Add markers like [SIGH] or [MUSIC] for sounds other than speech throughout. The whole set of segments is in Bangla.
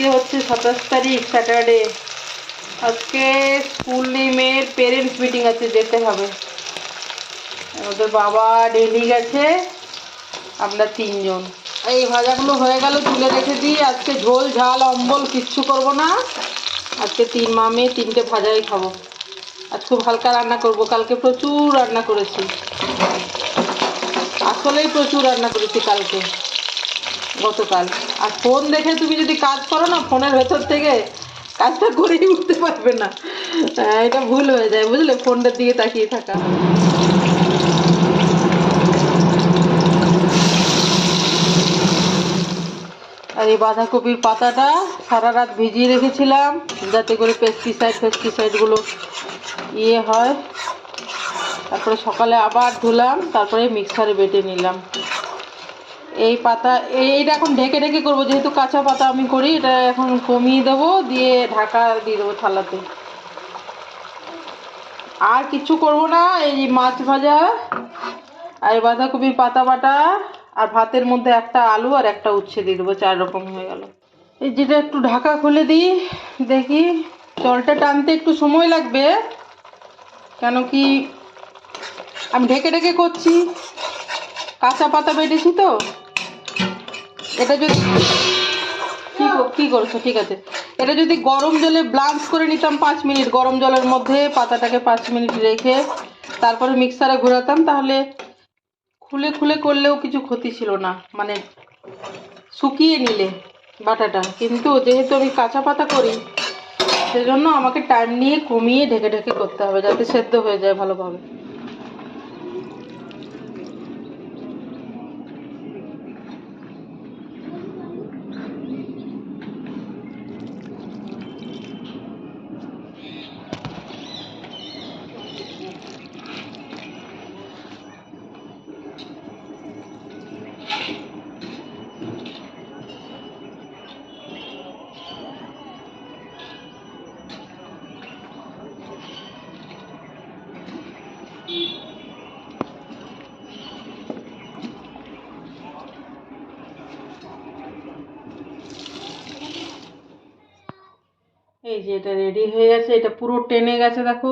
আজকে হচ্ছে সাতাশ তারিখ, স্যাটারডে। আজকে স্কুল মেয়ের পেরেন্টস মিটিং আছে, যেতে হবে। ওদের বাবা ডেলি গেছে, আমরা তিনজন। এই ভাজাগুলো হয়ে গেল, তুলে রেখে দিই। আজকে ঝোল, ঝাল, অম্বল, কিচ্ছু করব না। আজকে তিন মামে তিনটে ভাজাই খাব। আজ খুব হালকা রান্না করব। কালকে প্রচুর রান্না করেছি। আসলেই প্রচুর রান্না করেছি কালকে, গতকাল। আর ফোন দেখে তুমি যদি কাজ করো না ফোনের ভেতর থেকে কাজটা করেই উঠতে পারবে না। এটা ভুল হয়ে যায়, বুঝলে? ফোনটার দিকে তাকিয়ে থাকা। আর এই বাঁধাকপির পাতাটা সারা রাত ভিজিয়ে রেখেছিলাম, যাতে করে পেস্টিসাইড পেস্টিসাইডগুলো ইয়ে হয়। তারপরে সকালে আবার ধুলাম, তারপরে মিক্সারে বেটে নিলাম। এই পাতা, এই- এইটা এখন ঢেকে ঢেকে করব, যেহেতু কাঁচা পাতা আমি করি, এটা এখন কমিয়ে দেবো, দিয়ে ঢাকা দিয়ে দেবো থালাতে। আর কিছু করব না, এই মাছ ভাজা, আর বাঁধাকপির পাতা বাটা, আর ভাতের মধ্যে একটা আলু আর একটা উচ্ছে দিয়ে দেবো, চার রকম হয়ে গেল। এই যেটা একটু ঢাকা খুলে দিই, দেখি, জলটা টানতে একটু সময় লাগবে, কেন কি আমি ঢেকে ঢেকে করছি। কাঁচা পাতা বেটেছি তো। এটা যদি কি কর- কি করছ? ঠিক আছে। এটা যদি গরম জলে ব্লান্স করে নিতাম পাঁচ মিনিট, গরম জলের মধ্যে পাতাটাকে পাঁচ মিনিট রেখে তারপরে মিক্সারে ঘোরাতাম, তাহলে খুলে খুলে করলেও কিছু ক্ষতি ছিল না। মানে শুকিয়ে নিলে বাটাটা। কিন্তু যেহেতু আমি কাঁচা পাতা করি, সেজন্য আমাকে টাইম নিয়ে কমিয়ে ঢেকে ঢেকে করতে হবে, যাতে সেদ্ধ হয়ে যায় ভালোভাবে। এই যে এটা রেডি হয়ে গেছে এটা পুরো টেনে গেছে দেখো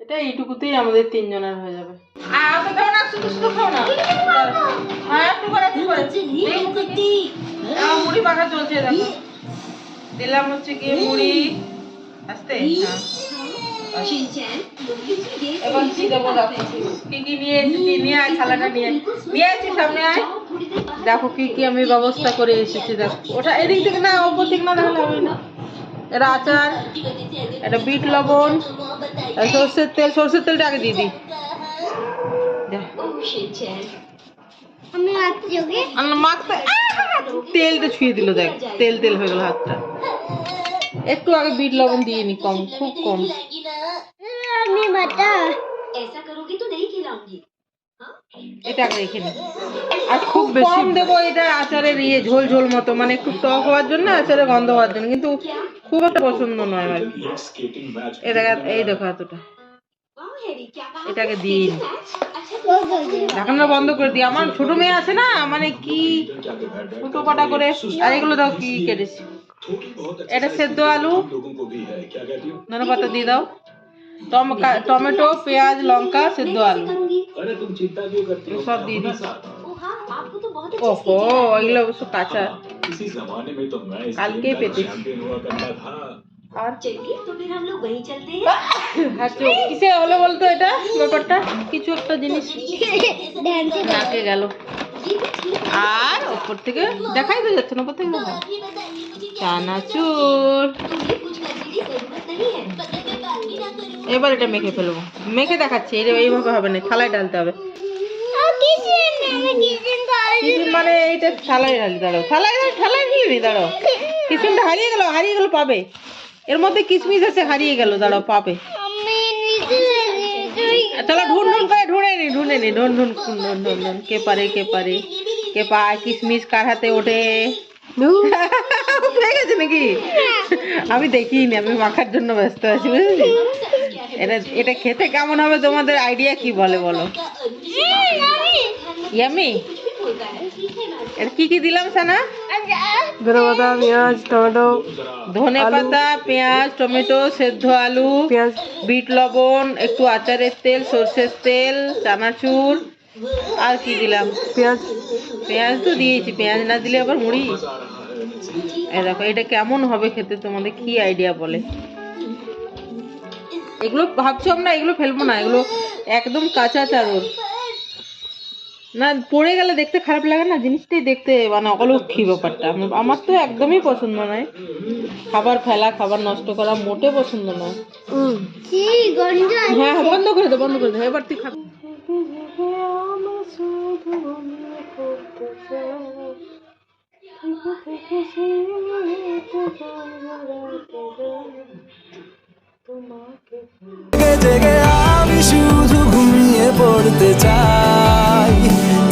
এটা এইটুকুতেই আমাদের তিনজনের হয়ে যাবে আর তো খাও না শুধু শুধু খাও না হ্যাঁ একটু করে একটু করে আমার মুড়ি পাকা চলছে দেখো দিলাম হচ্ছে গিয়ে মুড়ি আস্তে হ্যাঁ এবার কি দেবো দেখো কি কি নিয়ে এসেছি নিয়ে আয় থালাটা নিয়ে নিয়ে আসছি সামনে আয় দেখো কি কি আমি ব্যবস্থা করে এসেছি দেখো ওটা এদিক থেকে না ওপর থেকে না তাহলে হবে না এটা আচার এটা বিট লবণ সর্ষের তেল সর্ষের তেলটা আগে দিয়ে দিই। মাখতে তেলটা ছুঁয়ে দিল দেখ তেল তেল হয়ে গেল হাতটা। একটু আগে বিট লবণ দিয়ে নি কম খুব কম। এটা আগে রেখে নি। আর খুব বেশি দেবো এটা আচারের ইয়ে ঝোল ঝোল মতো মানে একটু টক হওয়ার জন্য আচারে গন্ধ হওয়ার জন্য। কিন্তু খুব একটা পছন্দ নয় আর এ দেখা এই দেখো এতটা। এটাকে দিন ঢাকনা বন্ধ করে দিই। আমার ছোট মেয়ে আছে না মানে কি ছোটো পাটা করে আর এগুলো দাও কি কেটেছি। এটা সেদ্ধ আলু। ধনে পাতা দিয়ে দাও। টমেটো পেঁয়াজ লঙ্কা সেদ্ধ আলু। সব দিয়ে দিস ওহো এগুলো অবশ্য কাঁচা। किसी जमाने में तो मैं इस काल के गेम का पेटे। चैंपियन हुआ करता था আর चलिए तो फिर हम लोग वहीं चलते हैं আচ্ছা কিসে হলো বলতো এটা ব্যাপারটা কিছু একটা জিনিস ড্যান্সে নাকে গেল আর ওপর থেকে দেখাই তো যাচ্ছে না ওপর থেকে দেখা। চানাচুর तुम्हें कुछ करने की जरूरत नहीं है बदल में बात भी ना करूं এবার এটা মেখে ফেলবো মেখে দেখাচ্ছি এটা এইভাবে হবে না থালায় ঢালতে হবে মানে এইটা থালায় ঢালি দাঁড়াও। থালায় থালায় ঢালি নি দাঁড়াও। হারিয়ে গেল হারিয়ে গেল, পাবে। এর মধ্যে কিশমিশ আছে, হারিয়ে গেল, দাঁড়াও, পাবে। চলো, ঢুন ঢুন করে ঢুনে নি ঢুনে নি, ঢুন ঢুন ঢুন ঢুন ঢুন কে পারে কে পারে? কে পায়? কিশমিশ কার হাতে ওঠে? পেয়ে গেছে নাকি? আমি দেখিনি, আমি মাখার জন্য ব্যস্ত আছি বুঝলি এটা এটা খেতে কেমন হবে, তোমাদের আইডিয়া কি বলে বলো? ইয়ামি এটা কি কি দিলাম সানা? ধনে পেঁয়াজ টমেটো ধনে পাতা পেঁয়াজ টমেটো সেদ্ধ আলু পেঁয়াজ। বিট লবণ একটু আচারের তেল সর্ষের তেল চানাচুর। আর কি দিলাম? পেঁয়াজ। পেঁয়াজ তো দিয়েছি পেঁয়াজ না দিলে আবার মুড়ি। দেখো এটা কেমন হবে খেতে তোমাদের কি আইডিয়া বলে? এগুলো ভাবছ আমরা এগুলো ফেলব না এগুলো একদম কাঁচা চারোর। না পড়ে গেলে দেখতে খারাপ লাগে না জিনিসটাই দেখতে মানে অলক্ষী ব্যাপারটা। আমার তো একদমই পছন্দ নয়। খাবার ফেলা খাবার নষ্ট করা মোটে পছন্দ নয়। হ্যাঁ হ্যাঁ, বন্ধ করে দে বন্ধ করে দে এবার তুই খা জেগে জেগে আমি শুধু ঘুমিয়ে পড়তে চাই।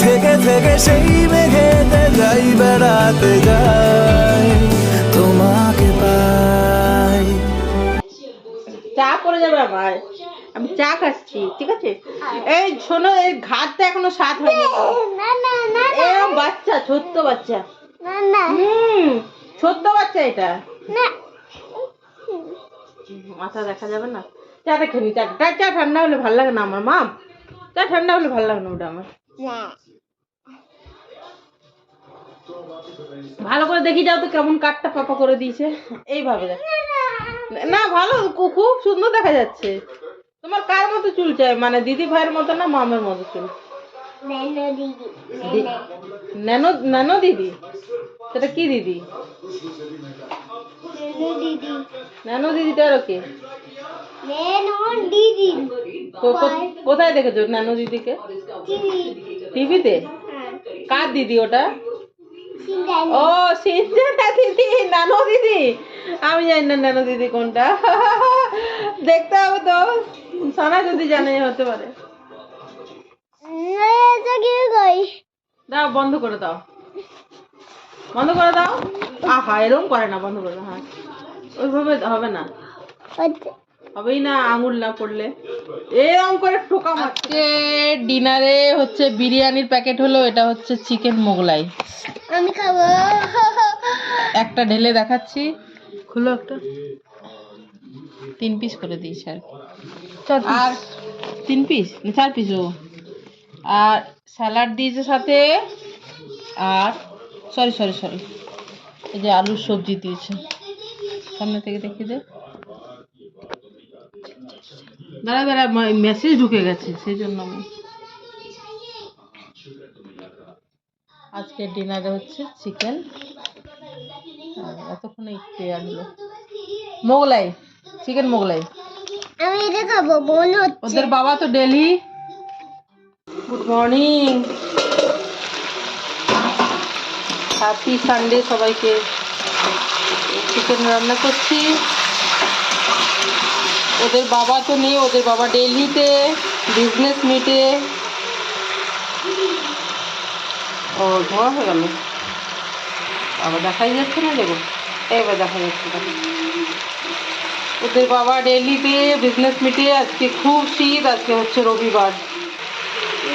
থেকে থেকে সেই মেঘেতে যাই বেড়াতে যাই। তোমাকে পাই। চা পড়ে যাবে আমার আমি চা খাচ্ছি ঠিক আছে? এই শোনো এই ঘাটটা এখনও সাত হয়নি। না না না এ বাচ্চা ছোট্ট বাচ্চা। না না। হুম ছোট্ট বাচ্চা এটা। না। মাথা দেখা যাবে না? চাটা খেলি চা চা চা ঠান্ডা হলে ভালো লাগে না আমার মা। চা ঠান্ডা হলে ভালো লাগে না ওটা আমার। ভালো করে দেখি যাও তো কেমন কাঠটা পাপা করে দিয়েছে। এইভাবে দেখ। না ভালো খুব সুন্দর দেখা যাচ্ছে। তোমার কার মতো চুল চাই? মানে দিদি ভাইয়ের মতো না মামের মতো চুল? নেনো দিদি ন্যানো। ন্যানো দিদি? সেটা কি দিদি? দিদি। ন্যানো দিদিটা আরও কে? দিদি। কোথায় দেখেছ ন্যানো দিদিকে? টিভিতে? হ্যাঁ। কার দিদি ওটা? ও সিনজানা দিদি নানো দিদি। আমি জানি না নানো দিদি কোনটা। দেখতে হবে তো। সানা যদি জানে হতে পারে। দাও বন্ধ করে দাও। বন্ধ করে দাও। আহা এরকম করে না বন্ধ করে দাও হ্যাঁ। ওইভাবে হবে না। হবেই না আঙুল না পড়লে এরকম করে টোকা মারছে। ডিনারে হচ্ছে বিরিয়ানির প্যাকেট হলো এটা হচ্ছে চিকেন মোগলাই। আমি খাব। একটা ঢেলে দেখাচ্ছি। খুলো একটা। তিন পিস করে দিয়েছি আর আর তিন পিস চার পিস ও। আর স্যালাড দিয়েছে সাথে আর সরি সরি সরি এই যে আলুর সবজি দিয়েছে। সামনে থেকে দেখিয়ে দে। দাঁড়া দাঁড়া মেসেজ ঢুকে গেছে সেই জন্য আমি আজকের ডিনারে হচ্ছে চিকেন এতক্ষণে একটু আনলো। মোগলাই চিকেন মোগলাই। আমি এটা খাব বোন হচ্ছে। ওদের বাবা তো daily. Good morning happy Sunday সবাইকে। চিকেন রান্না করছি? ওদের বাবা তো নেই, ওদের বাবা ডেলিতে বিজনেস মিটে ও, ধোয়া হয়ে গেল। আবার দেখাই যাচ্ছে না, দেখো। এবার দেখা যাচ্ছে, দেখো। ওদের বাবা ডেলিতে বিজনেস মিটে আজকে খুব শীত, আজকে হচ্ছে রবিবার।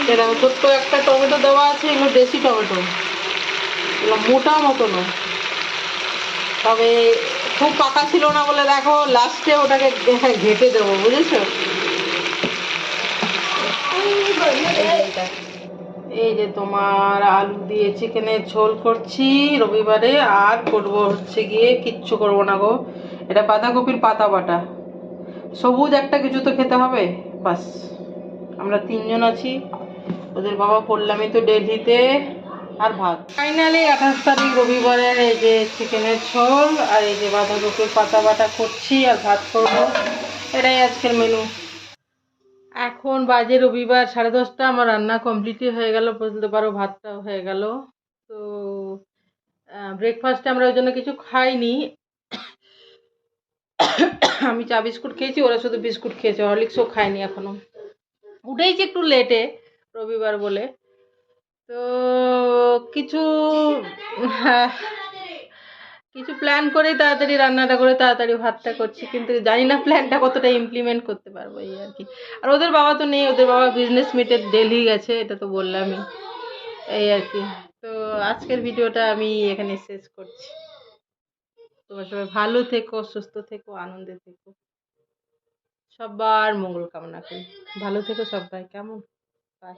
এরকম ছোট্ট একটা টমেটো দেওয়া আছে, এগুলো দেশি টমেটো। এগুলো মোটা মতো নয় তবে খুব পাকা ছিল না বলে দেখো, লাস্টে ওটাকে ঘেটে দেবো, বুঝেছ? এই যে তোমার আলু দিয়ে চিকেনের ঝোল করছি, রবিবারে আর করব হচ্ছে গিয়ে কিচ্ছু করব না গো। এটা বাঁধাকপির পাতা বাটা। সবুজ একটা কিছু তো খেতে হবে, বাস। আমরা তিনজন আছি, ওদের বাবা পড়লামই তো দিল্লিতে আর ভাত। ফাইনালি আঠাশ তারিখ রবিবারে এই যে চিকেনের ঝোল আর এই যে বাঁধাকপির পাতা বাটা করছি আর ভাত করব। এটাই আজকের মেনু এখন বাজে রবিবার, সাড়ে দশটা, আমার রান্না কমপ্লিটই হয়ে গেল, বলতে পারো ভাতটাও হয়ে গেল। তো ব্রেকফাস্টে আমরা ওই জন্য কিছু খাইনি। আমি চা বিস্কুট খেয়েছি, ওরা শুধু বিস্কুট খেয়েছে, হরলিক্সও খায়নি এখনও উঠেইছি একটু লেটে রবিবার বলে। তো কিছু [LAUGHS] কিছু প্ল্যান করেই তাড়াতাড়ি রান্নাটা করে তাড়াতাড়ি ভাতটা করছি, কিন্তু জানি না প্ল্যানটা কতটা ইমপ্লিমেন্ট করতে পারব এই আর কি। আর ওদের বাবা তো নেই, ওদের বাবা বিজনেস মিটে ডেলি গেছে, এটা তো বললামই। এই আর কি। তো আজকের ভিডিওটা আমি এখানে শেষ করছি। তোমরা সবাই ভালো থেকো, সুস্থ থেকো, আনন্দে থেকো। সবার মঙ্গল কামনা করি। ভালো থেকো সবাই, কেমন? বাই